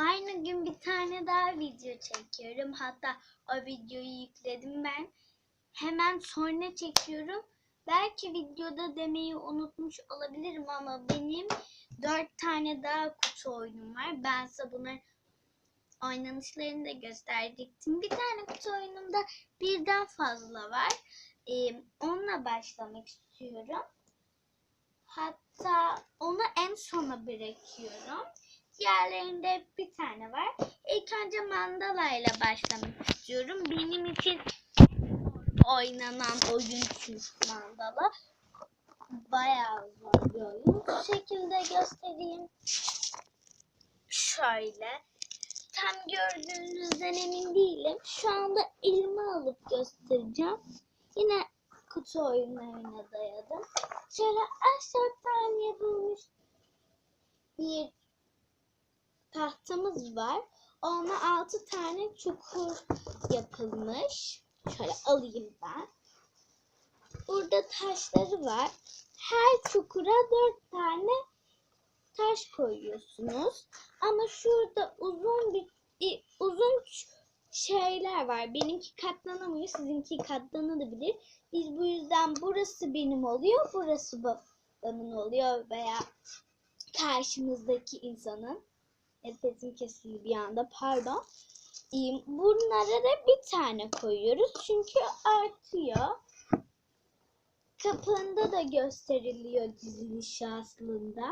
Aynı gün bir tane daha video çekiyorum. Hatta o videoyu yükledim ben. Hemen sonra çekiyorum. Belki videoda demeyi unutmuş olabilirim ama benim dört tane daha kutu oyunum var. Ben size bunların oynanışlarını da gösterecektim. Bir tane kutu oyunumda birden fazla var. Ee, onunla başlamak istiyorum. Hatta onu en sona bırakıyorum. Diğerlerinde bir tane var. İlk önce mandala ile başlamak istiyorum. Benim için oynanan oyun çünkü mandala. Bayağı zor bir oyun. Bu şekilde göstereyim. Şöyle. Tam gördüğünüzden emin değilim. Şu anda elime alıp göstereceğim. Yine kutu oyunlarına dayadım. Şöyle aşağı tane yapılmış bir tahtamız var. Ona altı tane çukur yapılmış. Şöyle alayım ben. Burada taşları var. Her çukura dört tane taş koyuyorsunuz. Ama şurada uzun bir uzun şeyler var. Benimki katlanamıyor, sizinki katlanabilir. Biz bu yüzden burası benim oluyor, burası babamın oluyor veya karşımızdaki insanın. Nefesim kesildi bir anda pardon. Bunlara da bir tane koyuyoruz çünkü artıyor. Kapağında da gösteriliyor dizilişi aslında.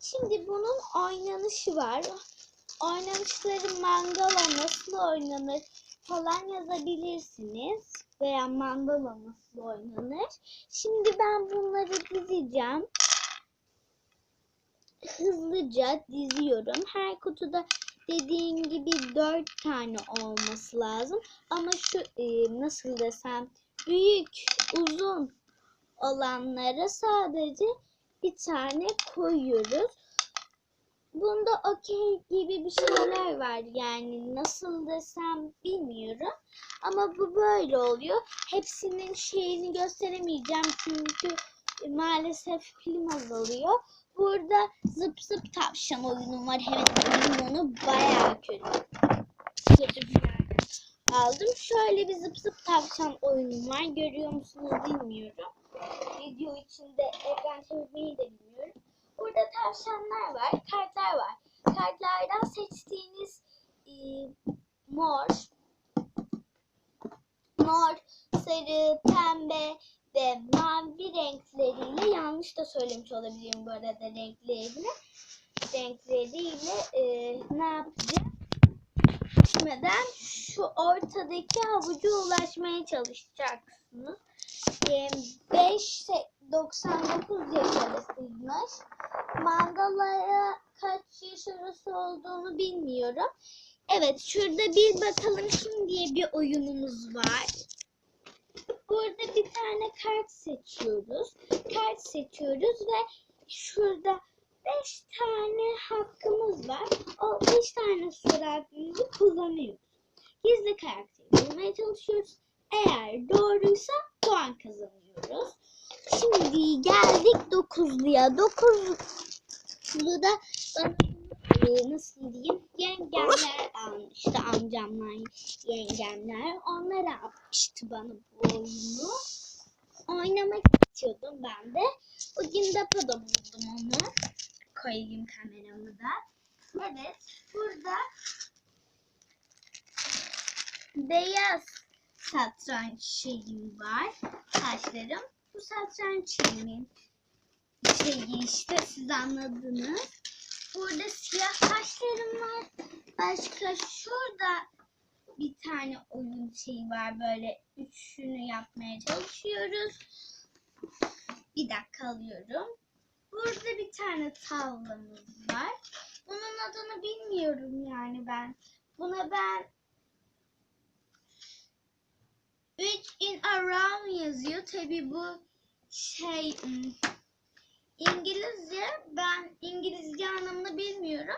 Şimdi bunun oynanışı var. Oynanışları mangala nasıl oynanır falan yazabilirsiniz. Veya mandala nasıl oynanır. Şimdi ben bunları dizeceğim hızlıca diziyorum. Her kutuda dediğim gibi dört tane olması lazım. Ama şu e, nasıl desem büyük uzun olanlara sadece bir tane koyuyoruz. Bunda okey gibi bir şeyler var. Yani nasıl desem bilmiyorum. Ama bu böyle oluyor. Hepsinin şeyini gösteremeyeceğim çünkü maalesef film azalıyor. Burada zıp zıp tavşan oyunum var. Evet benim onu bayağı kötü. Aldım. Şöyle bir zıp zıp tavşan oyunum var. Görüyor musunuz bilmiyorum. Video içinde ekran çevirmeyi de bilmiyorum. Burada tavşanlar var, kartlar var. Kartlardan seçtiğiniz e, mor, mor, sarı, pembe ve mavi renkleriyle yanlış da söylemiş olabilirim bu arada renklerini. Renkleriyle e, ne yapacağım? Düşmeden şu ortadaki havuca ulaşmaya çalışacaksınız. E, 5-99 yaş arasıymış. Mandalaya kaç yaş arası olduğunu bilmiyorum. Evet şurada bir bakalım kim diye bir oyunumuz var. Burada bir tane kart seçiyoruz. Kart seçiyoruz ve şurada 5 tane hakkımız var. O 5 tane soru hakkımızı kullanıyoruz. Gizli karakteri bulmaya çalışıyoruz. Eğer doğruysa puan kazanıyoruz. Şimdi geldik 9'luya. 9'lu da bana e, nasıl diyeyim? Yengemler almıştı amcamlar yengemler onlar almıştı bana bu oyunu. Oynamak istiyordum ben de. Bugün depoda buldum onu. Koyayım kameramı da. Evet burada beyaz satranç şeyim var. Taşlarım bu satranç şeyimin şeyi işte siz anladınız Burada siyah taşlarım var. Başka şurada bir tane oyun şeyi var. Böyle üçünü yapmaya çalışıyoruz. Bir dakika alıyorum. Burada bir tane tavlamız var. Bunun adını bilmiyorum yani ben. Buna ben 3 in a row yazıyor. Tabi bu şey hmm, İngilizce ben İngilizce anlamını bilmiyorum.